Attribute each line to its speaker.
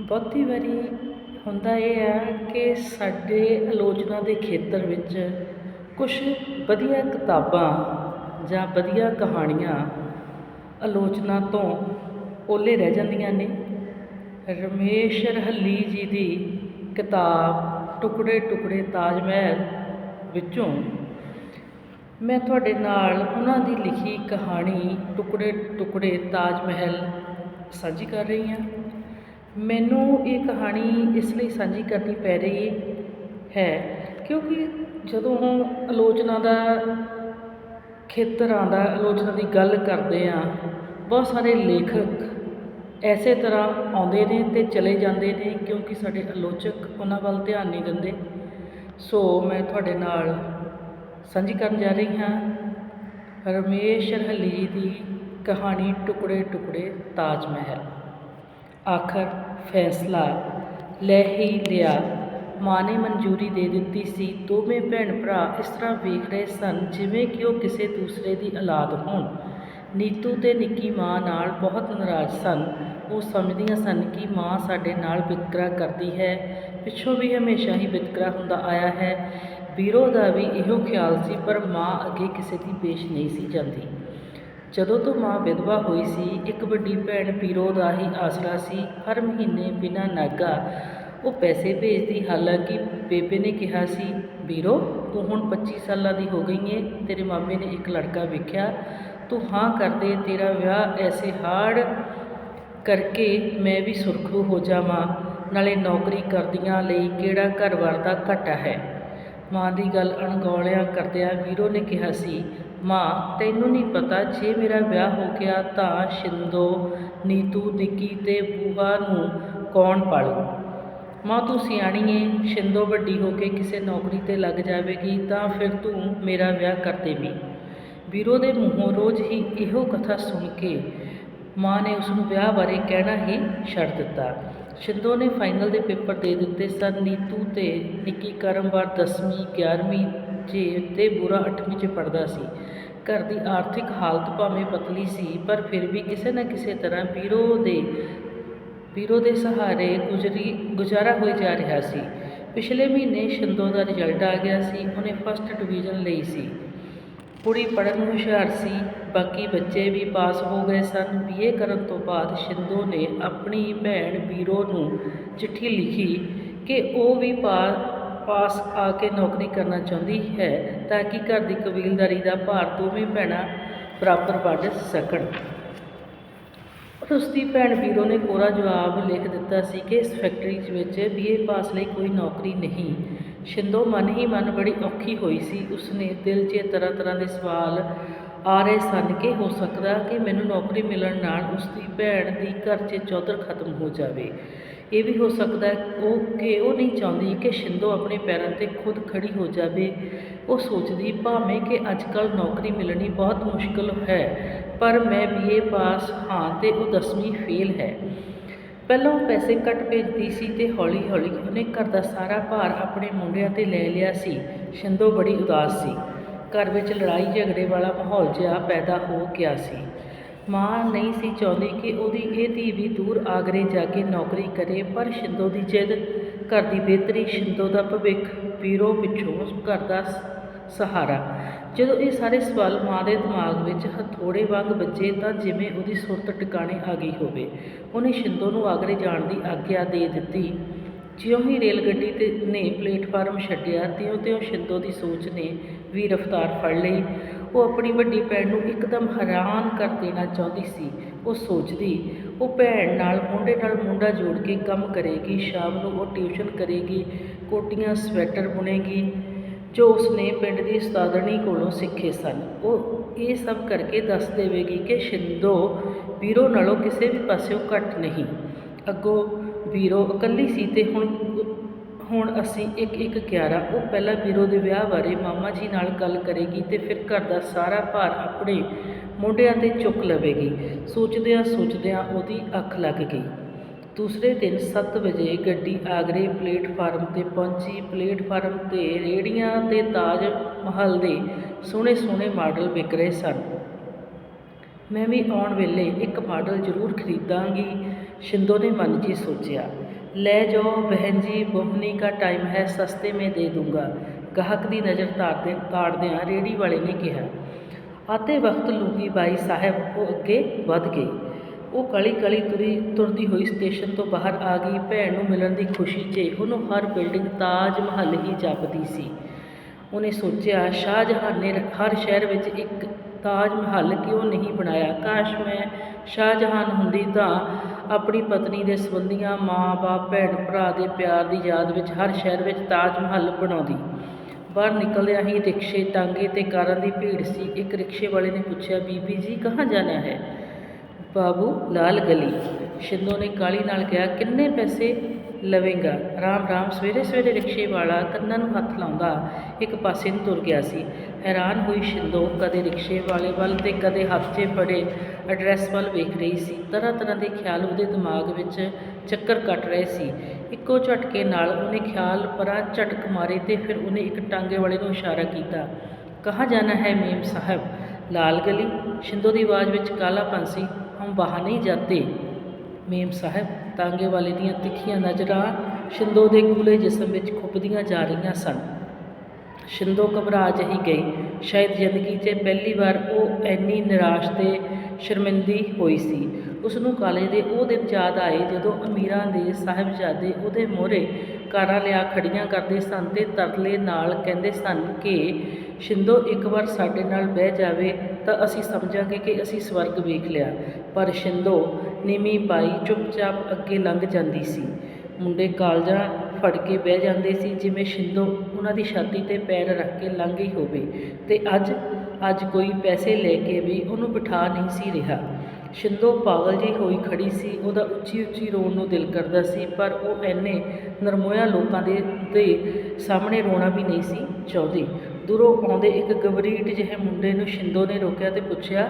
Speaker 1: ਬਹੁਤੀ ਵਾਰੀ ਹੁੰਦਾ ਇਹ ਆ ਕਿ ਸਾਡੇ ਆਲੋਚਨਾ ਦੇ ਖੇਤਰ ਵਿੱਚ ਕੁਛ ਵਧੀਆ ਕਿਤਾਬਾਂ ਜਾਂ ਵਧੀਆ ਕਹਾਣੀਆਂ ਆਲੋਚਨਾ ਤੋਂ ਓਹਲੇ ਰਹਿ ਜਾਂਦੀਆਂ ਨੇ। ਰਮੇਸ਼ ਰਹੱਲੀ ਜੀ ਦੀ ਕਿਤਾਬ ਟੁਕੜੇ ਟੁਕੜੇ ਤਾਜ ਮਹਿਲ ਵਿੱਚੋਂ ਮੈਂ ਤੁਹਾਡੇ ਨਾਲ ਉਹਨਾਂ ਦੀ ਲਿਖੀ ਕਹਾਣੀ ਟੁਕੜੇ ਟੁਕੜੇ ਤਾਜ ਮਹਿਲ ਸਾਂਝੀ ਕਰ ਰਹੀ ਹਾਂ। ਮੈਨੂੰ ਇਹ ਕਹਾਣੀ ਇਸ ਲਈ ਸਾਂਝੀ ਕਰਨੀ ਪੈ ਰਹੀ ਹੈ ਕਿਉਂਕਿ ਜਦੋਂ ਆਲੋਚਨਾ ਦਾ ਖੇਤਰ ਆਉਂਦਾ, ਆਲੋਚਨਾ ਦੀ ਗੱਲ ਕਰਦੇ ਹਾਂ, ਬਹੁਤ ਸਾਰੇ ਲੇਖਕ ਐਸੇ ਤਰ੍ਹਾਂ ਆਉਂਦੇ ਨੇ ਅਤੇ ਚਲੇ ਜਾਂਦੇ ਨੇ ਕਿਉਂਕਿ ਸਾਡੇ ਆਲੋਚਕ ਉਹਨਾਂ ਵੱਲ ਧਿਆਨ ਨਹੀਂ ਦਿੰਦੇ। ਸੋ ਮੈਂ ਤੁਹਾਡੇ ਨਾਲ ਸਾਂਝੀ ਕਰਨ ਜਾ ਰਹੀ ਹਾਂ। ਰਮੇਸ਼ ਰਹੱਲੀ ਦੀ ਕਹਾਣੀ ਟੁਕੜੇ ਟੁਕੜੇ ਤਾਜ ਮਹਿਲ। ਆਖਰ ਫੈਸਲਾ ਲੈ ਹੀ ਲਿਆ। ਮਾਂ ਨੇ ਮਨਜ਼ੂਰੀ ਦੇ ਦਿੱਤੀ ਸੀ। ਦੋਵੇਂ ਭੈਣ ਭਰਾ ਇਸ ਤਰ੍ਹਾਂ ਵੇਖ ਰਹੇ ਸਨ ਜਿਵੇਂ ਕਿ ਉਹ ਕਿਸੇ ਦੂਸਰੇ ਦੀ ਔਲਾਦ ਹੋਣ। ਨੀਤੂ ਤੇ ਨਿੱਕੀ ਮਾਂ ਨਾਲ ਬਹੁਤ ਨਾਰਾਜ਼ ਸਨ। ਉਹ ਸਮਝਦੀਆਂ ਸਨ ਕਿ ਮਾਂ ਸਾਡੇ ਨਾਲ ਵਿਤਕਰਾ ਕਰਦੀ ਹੈ। ਪਿੱਛੋਂ ਵੀ ਹਮੇਸ਼ਾ ਹੀ ਵਿਤਕਰਾ ਹੁੰਦਾ ਆਇਆ ਹੈ। ਵੀਰੋ ਦਾ ਵੀ ਇਹੋ ਖਿਆਲ ਸੀ ਪਰ ਮਾਂ ਅੱਗੇ ਕਿਸੇ ਦੀ ਪੇਸ਼ ਨਹੀਂ ਸੀ ਜਾਂਦੀ। ਜਦੋਂ ਤੋਂ ਮਾਂ ਵਿਧਵਾ ਹੋਈ ਸੀ, ਇੱਕ ਵੱਡੀ ਭੈਣ ਪੀਰੋ ਦਾ ਹੀ ਆਸਰਾ ਸੀ। ਹਰ ਮਹੀਨੇ ਬਿਨਾਂ ਨਾਗਾ ਉਹ ਪੈਸੇ ਭੇਜਦੀ। ਹਾਲਾਂਕਿ ਬੇਬੇ ਨੇ ਕਿਹਾ ਸੀ, ਵੀਰੋ, ਤੂੰ ਹੁਣ 25 ਸਾਲਾਂ ਦੀ ਹੋ ਗਈ ਏ, ਤੇਰੇ ਮਾਮੇ ਨੇ ਇੱਕ ਲੜਕਾ ਵੇਖਿਆ। ਤੂੰ ਹਾਂ ਕਰਦੇ ਤੇਰਾ ਵਿਆਹ ਐਸੇ ਹਾੜ ਕਰਕੇ ਮੈਂ ਵੀ ਸੁਰਖਰੂ ਹੋ ਜਾਵਾਂ। ਨਾਲੇ ਨੌਕਰੀ ਕਰਦੀਆਂ ਲਈ ਕਿਹੜਾ ਘਰ ਵਾਰ ਦਾ ਘਾਟਾ ਹੈ? ਮਾਂ ਦੀ ਗੱਲ ਅਣਗੌਲਿਆਂ ਕਰਦਿਆਂ ਵੀਰੋ ਨੇ ਕਿਹਾ ਸੀ ਮਾਂ, ਤੈਨੂੰ ਨਹੀਂ ਪਤਾ, ਜੇ ਮੇਰਾ ਵਿਆਹ ਹੋ ਗਿਆ ਤਾਂ ਸ਼ਿੰਦੋ, ਨੀਤੂ, ਨਿੱਕੀ ਤੇ ਬੂਹਾ ਨੂੰ ਕੌਣ ਪਾਲੂ? ਮਾਂ, ਤੂੰ ਸਿਆਣੀ ਏ। ਸ਼ਿੰਦੋ ਵੱਡੀ ਹੋ ਕੇ ਕਿਸੇ ਨੌਕਰੀ ਤੇ ਲੱਗ ਜਾਵੇਗੀ ਤਾਂ ਫਿਰ ਤੂੰ ਮੇਰਾ ਵਿਆਹ ਕਰ ਦੇਵੀਂ। ਵੀਰੋ ਦੇ ਮੂੰਹੋਂ ਰੋਜ਼ ਹੀ ਇਹੋ ਕਥਾ ਸੁਣ ਕੇ ਮਾਂ ਨੇ ਉਸ ਨੂੰ ਵਿਆਹ ਬਾਰੇ ਕਹਿਣਾ ਹੀ ਛੱਡ ਦਿੱਤਾ। ਛਿੰਦੋ ਨੇ ਫਾਈਨਲ ਦੇ ਪੇਪਰ ਦੇ ਦਿੱਤੇ ਸਨ। ਨੀਤੂ ਤੇ ਨਿੱਕੀ ਕਰਮਵਾਰ 10ਵੀਂ 11ਵੀਂ 'ਚ ਤੇ ਬੁਰਾ 8ਵੀਂ 'ਚ ਪੜ੍ਹਦਾ ਸੀ। ਘਰ ਦੀ ਆਰਥਿਕ ਹਾਲਤ ਭਾਵੇਂ ਪਤਲੀ ਸੀ, ਪਰ ਫਿਰ ਵੀ ਕਿਸੇ ਨਾ ਕਿਸੇ ਤਰ੍ਹਾਂ ਵੀਰੋ ਦੇ ਵੀਰੋ ਦੇ ਸਹਾਰੇ ਗੁਜ਼ਰੀ, ਗੁਜ਼ਾਰਾ ਹੋਈ ਜਾ ਰਿਹਾ ਸੀ। ਪਿਛਲੇ ਮਹੀਨੇ ਛਿੰਦੋ ਦਾ ਰਿਜ਼ਲਟ ਆ ਗਿਆ ਸੀ। ਉਹਨੇ ਫਸਟ ਡਿਵੀਜ਼ਨ ਲਈ ਸੀ। ਕੁੜੀ ਪੜ੍ਹਨ ਨੂੰ ਹੁਸ਼ਿਆਰ ਸੀ। ਬਾਕੀ ਬੱਚੇ ਵੀ ਪਾਸ ਹੋ ਗਏ ਸਨ। ਬੀਏ ਕਰਨ ਤੋਂ ਬਾਅਦ ਸ਼ਿੰਦੋ ਨੇ ਆਪਣੀ ਭੈਣ ਵੀਰੋ ਨੂੰ ਚਿੱਠੀ ਲਿਖੀ ਕਿ ਉਹ ਵੀ ਪਾਸ ਆ ਕੇ ਨੌਕਰੀ ਕਰਨਾ ਚਾਹੁੰਦੀ ਹੈ ਤਾਂ ਕਿ ਘਰ ਦੀ ਕਬੀਲਦਾਰੀ ਦਾ ਭਾਰ ਦੋਵੇਂ ਭੈਣਾਂ ਬਰਾਬਰ ਵੰਡ ਸਕਣ। ਪਰ ਉਸ ਦੀ ਭੈਣ ਵੀਰੋ ਨੇ ਕੋਰਾ ਜਵਾਬ ਲਿਖ ਦਿੱਤਾ ਸੀ ਕਿ ਇਸ ਫੈਕਟਰੀ ਵਿੱਚ ਬੀਏ ਪਾਸ ਲਈ ਕੋਈ ਨੌਕਰੀ ਨਹੀਂ। ਸ਼ਿੰਦੋ ਮਨ ਹੀ ਮਨ ਬੜੀ ਔਖੀ ਹੋਈ ਸੀ। ਉਸਨੇ ਦਿਲ 'ਚ ਤਰ੍ਹਾਂ ਤਰ੍ਹਾਂ ਦੇ ਸਵਾਲ ਆ ਰਹੇ ਸਨ ਕਿ ਹੋ ਸਕਦਾ ਕਿ ਮੈਨੂੰ ਨੌਕਰੀ ਮਿਲਣ ਨਾਲ ਉਸ ਦੀ ਭੈਣ ਦੀ ਘਰ 'ਚ ਚੌਧਰ ਖਤਮ ਹੋ ਜਾਵੇ। ਇਹ ਵੀ ਹੋ ਸਕਦਾ ਉਹ ਕਿ ਉਹ ਨਹੀਂ ਚਾਹੁੰਦੀ ਕਿ ਸ਼ਿੰਦੋ ਆਪਣੇ ਪੈਰਾਂ 'ਤੇ ਖੁਦ ਖੜੀ ਹੋ ਜਾਵੇ। ਉਹ ਸੋਚਦੀ, ਭਾਵੇਂ ਕਿ ਅੱਜ ਕੱਲ੍ਹ ਨੌਕਰੀ ਮਿਲਣੀ ਬਹੁਤ ਮੁਸ਼ਕਲ ਹੈ, ਪਰ ਮੈਂ ਬੀਏ ਪਾਸ ਹਾਂ ਤੇ ਉਹ 10ਵੀਂ ਫੇਲ ਹੈ। ਪਹਿਲਾਂ ਉਹ ਪੈਸੇ ਘੱਟ ਭੇਜਦੀ ਸੀ ਤੇ ਹੌਲੀ ਹੌਲੀ ਉਹਨੇ ਘਰ ਦਾ ਸਾਰਾ ਭਾਰ ਆਪਣੇ ਮੁੰਡਿਆਂ ਤੇ ਲੈ ਲਿਆ ਸੀ। ਸ਼ਿੰਦੋ ਬੜੀ ਉਦਾਸ ਸੀ। ਘਰ ਵਿੱਚ ਲੜਾਈ ਝਗੜੇ ਵਾਲਾ ਮਾਹੌਲ ਜਿਹਾ ਪੈਦਾ ਹੋ ਗਿਆ ਸੀ। ਮਾਂ ਨਹੀਂ ਸੀ ਚਾਹੁੰਦੀ ਕਿ ਉਹਦੀ ਇਹ ਧੀ ਵੀ ਦੂਰ ਆਗਰੇ ਜਾ ਕੇ ਨੌਕਰੀ ਕਰੇ, ਪਰ ਸ਼ਿੰਦੋ ਦੀ ਜਿੱਦ ਘਰ ਦੀ ਬਿਹਤਰੀ ਸ਼ਿੰਦੋ ਦਾ ਭਵਿੱਖ ਵੀਰੋ ਪਿੱਛੋਂ ਘਰ ਦਾ ਸਹਾਰਾ। ਜਦੋਂ ਇਹ ਸਾਰੇ ਸਵਾਲ ਮਾਂ ਦੇ ਦਿਮਾਗ ਵਿੱਚ ਹਥੋੜੇ ਵਾਂਗ ਵੱਜੇ ਤਾਂ ਜਿਵੇਂ ਉਹਦੀ ਸੁਰਤ ਟਿਕਾਣੇ ਆ ਗਈ ਹੋਵੇ, ਉਹਨੇ ਸ਼ਿੰਦੋ ਨੂੰ ਆਗਰੇ ਜਾਣ ਦੀ ਆਗਿਆ ਦੇ ਦਿੱਤੀ। ਜਿਉਂ ਹੀ ਰੇਲ ਗੱਡੀ ਤੇ ਨੇ ਪਲੇਟਫਾਰਮ ਛੱਡਿਆ, ਤਿਉਂ ਤਿਉਂ ਸ਼ਿੰਦੋ ਦੀ ਸੋਚ ਨੇ ਵੀ ਰਫ਼ਤਾਰ ਫੜ ਲਈ। ਉਹ ਆਪਣੀ ਵੱਡੀ ਭੈਣ ਨੂੰ ਇੱਕਦਮ ਹੈਰਾਨ ਕਰ ਦੇਣਾ ਚਾਹੁੰਦੀ ਸੀ। ਉਹ ਸੋਚਦੀ, ਉਹ ਭੈਣ ਨਾਲ ਮੁੰਡੇ ਨਾਲ ਮੁੰਡਾ ਜੋੜ ਕੇ ਕੰਮ ਕਰੇਗੀ, ਸ਼ਾਮ ਨੂੰ ਉਹ ਟਿਊਸ਼ਨ ਕਰੇਗੀ, ਕੋਟੀਆਂ, ਸਵੈਟਰ ਬੁਣੇਗੀ, ਜੋ ਉਸਨੇ ਪਿੰਡ ਦੀ ਉਸਤਾਦਣੀ ਕੋਲੋਂ ਸਿੱਖੇ ਸਨ। ਉਹ ਇਹ ਸਭ ਕਰਕੇ ਦੱਸ ਦੇਵੇਗੀ ਕਿ ਸ਼ਿੰਦੋ ਵੀਰੋ ਨਾਲੋਂ ਕਿਸੇ ਵੀ ਪਾਸਿਓਂ ਘੱਟ ਨਹੀਂ। ਅੱਗੋਂ ਵੀਰੋ ਇਕੱਲੀ ਸੀ ਤੇ ਹੁਣ ਹੁਣ ਅਸੀਂ ਇੱਕ ਇੱਕ ਗਿਆਰਾਂ ਉਹ ਪਹਿਲਾਂ ਵੀਰੋ ਦੇ ਵਿਆਹ ਬਾਰੇ ਮਾਮਾ ਜੀ ਨਾਲ ਗੱਲ ਕਰੇਗੀ ਤੇ ਫਿਰ ਘਰ ਦਾ ਸਾਰਾ ਭਾਰ ਆਪਣੇ ਮੋਢਿਆਂ ਤੇ ਚੁੱਕ ਲਵੇਗੀ। ਸੋਚਦਿਆਂ ਸੋਚਦਿਆਂ ਉਹਦੀ ਅੱਖ ਲੱਗ ਗਈ। ਦੂਸਰੇ ਦਿਨ 7 ਵਜੇ ਗੱਡੀ ਆਗਰੇ ਪਲੇਟਫਾਰਮ ਤੇ ਪਹੁੰਚੀ। ਪਲੇਟਫਾਰਮ ਤੇ ਰੇੜੀਆਂ ਤੇ ਤਾਜ ਮਹਲ ਦੇ ਸੋਹਣੇ ਸੋਹਣੇ ਮਾਡਲ ਵਿਕ ਰਹੇ ਸਨ। ਮੈਂ ਵੀ ਆਉਣ ਵੇਲੇ ਇੱਕ ਮਾਡਲ ਜ਼ਰੂਰ ਖਰੀਦਾਂਗੀ। ਸ਼ਿੰਦੋ ਨੇ ਮਨ ਜੀ ਸੋਚਿਆ, ਲੈ ਜਾਓ ਬਹਿਨ ਜੀ, ਬਹੁਨੀ ਦਾ ਟਾਈਮ ਹੈ, ਸਸਤੇ ਮੈਂ ਦੇ ਦੂੰਗਾ। ਗਾਹਕ ਦੀ ਨਜ਼ਰ ਤਾਰਦੇ ਤਾੜਦਿਆਂ ਰੇੜੀ ਵਾਲੇ ਨੇ ਕਿਹਾ ਆਤੇ ਵਕਤ ਲੂੰਗੀ ਬਾਈ ਸਾਹਿਬ, ਉਹ ਅੱਗੇ ਵੱਧ ਗਏ। ਉਹ ਕਲੀ ਕਲੀ ਤੁਰੀ, ਤੁਰਦੀ ਹੋਈ ਸਟੇਸ਼ਨ ਤੋਂ ਬਾਹਰ ਆ ਗਈ। ਭੈਣ ਨੂੰ ਮਿਲਣ ਦੀ ਖੁਸ਼ੀ 'ਚ ਉਹਨੂੰ ਹਰ ਬਿਲਡਿੰਗ ਤਾਜ ਮਹੱਲ ਹੀ ਜਾਪਦੀ ਸੀ। ਉਹਨੇ ਸੋਚਿਆ ਸ਼ਾਹਜਹਾਨ ਨੇ ਹਰ ਸ਼ਹਿਰ ਵਿੱਚ ਇੱਕ ਤਾਜ ਮਹੱਲ ਕਿਉਂ ਨਹੀਂ ਬਣਾਇਆ? ਕਾਸ਼ ਮੈਂ ਸ਼ਾਹਜਹਾਨ ਹੁੰਦੀ ਤਾਂ ਆਪਣੀ ਪਤਨੀ ਦੇ ਸੰਬੰਧੀਆਂ ਮਾਂ-ਬਾਪ ਭੈਣ, ਭਰਾ ਦੇ ਪਿਆਰ ਦੀ ਯਾਦ ਵਿੱਚ ਹਰ ਸ਼ਹਿਰ ਵਿੱਚ ਤਾਜ ਮਹੱਲ ਬਣਾਉਂਦੀ। ਬਾਹਰ ਨਿਕਲਦਿਆਂ ਹੀ ਰਿਕਸ਼ੇ ਟਾਂਗੇ ਤੇ ਕਾਰਾਂ ਦੀ ਭੀੜ ਸੀ। ਇੱਕ ਰਿਕਸ਼ੇ ਵਾਲੇ ਨੇ ਪੁੱਛਿਆ, ਬੀਬੀ ਜੀ, ਕਹਾਂ ਜਾਣਾ ਹੈ? ਬਾਬੂ, ਲਾਲ ਗਲੀ। ਸ਼ਿੰਦੋ ਨੇ ਕਾਲੀ ਨਾਲ ਕਿਹਾ, ਕਿੰਨੇ ਪੈਸੇ? ਲਵੇਂਗਾ। ਰਾਮ ਰਾਮ, ਸਵੇਰੇ ਸਵੇਰੇ ਰਿਕਸ਼ੇ ਵਾਲਾ ਕੰਨਾਂ ਨੂੰ ਹੱਥ ਲਾਉਂਦਾ ਇੱਕ ਪਾਸੇ ਨੂੰ ਤੁਰ ਗਿਆ ਸੀ। ਹੈਰਾਨ ਹੋਈ ਸ਼ਿੰਦੋ ਕਦੇ ਰਿਕਸ਼ੇ ਵਾਲੇ ਵੱਲ ਤੇ ਕਦੇ ਹੱਥ 'ਚ ਫੜੇ ਐਡਰੈਸ ਵੱਲ ਵੇਖ ਰਹੀ ਸੀ। ਤਰ੍ਹਾਂ ਤਰ੍ਹਾਂ ਦੇ ਖਿਆਲ ਉਹਦੇ ਦਿਮਾਗ ਵਿੱਚ ਚੱਕਰ ਕੱਟ ਰਹੇ ਸੀ। ਇੱਕੋ ਝਟਕੇ ਨਾਲ ਉਹਨੇ ਖਿਆਲ ਪਰਾਂ ਝਟਕ ਮਾਰੇ ਤੇ ਫਿਰ ਉਹਨੇ ਇੱਕ ਟਾਂਗੇ ਵਾਲੇ ਨੂੰ ਇਸ਼ਾਰਾ ਕੀਤਾ। ਕਹਾਂ ਜਾਣਾ ਹੈ ਮੇਮ ਸਾਹਿਬ? ਲਾਲ ਗਲੀ। ਸ਼ਿੰਦੋ ਦੀ ਆਵਾਜ਼ ਵਿੱਚ ਕਾਲਾਪਨ ਸੀ। ਹਮ ਬਾਹਰ ਨਹੀਂ ਜਾਤੇ ਮੇਮ ਸਾਹਿਬ ਤਾਂਗੇ ਵਾਲੇ ਦੀਆਂ ਤਿੱਖੀਆਂ ਨਜ਼ਰਾਂ ਸ਼ਿੰਦੋ ਦੇ ਕੂਲੇ ਜਿਸਮ ਵਿੱਚ ਖੁੱਭਦੀਆਂ ਜਾ ਰਹੀਆਂ ਸਨ। ਸ਼ਿੰਦੋ ਘਬਰਾ ਜਿਹੀ ਗਈ। ਸ਼ਾਇਦ ਜ਼ਿੰਦਗੀ 'ਚ ਪਹਿਲੀ ਵਾਰ ਉਹ ਐਨੀ ਨਿਰਾਸ਼ ਤੇ ਸ਼ਰਮਿੰਦੀ ਹੋਈ ਸੀ। ਉਸ ਨੂੰ ਕਾਲਜ ਦੇ ਉਹ ਦਿਨ ਯਾਦ ਆਏ ਜਦੋਂ ਅਮੀਰਾਂ ਦੇ ਸਾਹਿਬਜ਼ਾਦੇ ਉਹਦੇ ਮੋਹਰੇ ਕਾਰਾਂ ਲਿਆ ਖੜੀਆਂ ਕਰਦੇ ਸਨ ਤੇ ਤਰਲੇ ਨਾਲ ਕਹਿੰਦੇ ਸਨ ਕਿ ਸ਼ਿੰਦੋ ਇੱਕ ਵਾਰ ਸਾਡੇ ਨਾਲ ਬਹਿ ਜਾਵੇ ਤਾਂ ਅਸੀਂ ਸਮਝਾਂਗੇ ਕਿ ਅਸੀਂ ਸਵਰਗ ਵੇਖ ਲਿਆ, ਪਰ ਸ਼ਿੰਦੋ ਨੀਵੀਂ ਪਾਈ ਚੁੱਪਚਾਪ ਅੱਗੇ ਲੰਘ ਜਾਂਦੀ ਸੀ। ਮੁੰਡੇ ਕਾਲਜਾਂ ਫੜ ਕੇ ਬਹਿ ਜਾਂਦੇ ਸੀ, ਜਿਵੇਂ ਸ਼ਿੰਦੋ ਉਹਨਾਂ ਦੀ ਛਾਤੀ ਤੇ ਪੈਰ ਰੱਖ ਕੇ ਲੰਘ ਹੀ ਹੋਵੇ, ਤੇ ਅੱਜ ਅੱਜ ਕੋਈ ਪੈਸੇ ਲੈ ਕੇ ਵੀ ਉਹਨੂੰ ਬਿਠਾ ਨਹੀਂ ਸੀ ਰਿਹਾ। ਸ਼ਿੰਦੋ ਪਾਗਲ ਜਿਹੀ ਹੋਈ ਖੜੀ ਸੀ, ਉਹਦਾ ਉੱਚੀ ਉੱਚੀ ਰੋਣ ਨੂੰ ਦਿਲ ਕਰਦਾ ਸੀ, ਪਰ ਉਹ ਐਨੇ ਨਰਮੋਇਆ ਲੋਕਾਂ ਦੇ ਦੇ ਸਾਹਮਣੇ ਰੋਣਾ ਵੀ ਨਹੀਂ ਸੀ ਚਾਹੁੰਦੀ। ਦੂਰੋਂ ਆਉਂਦੇ ਇੱਕ ਗਬਰੀਟ ਜਿਹੇ ਮੁੰਡੇ ਨੂੰ ਛਿੰਦੋ ਨੇ ਰੋਕਿਆ ਅਤੇ ਪੁੱਛਿਆ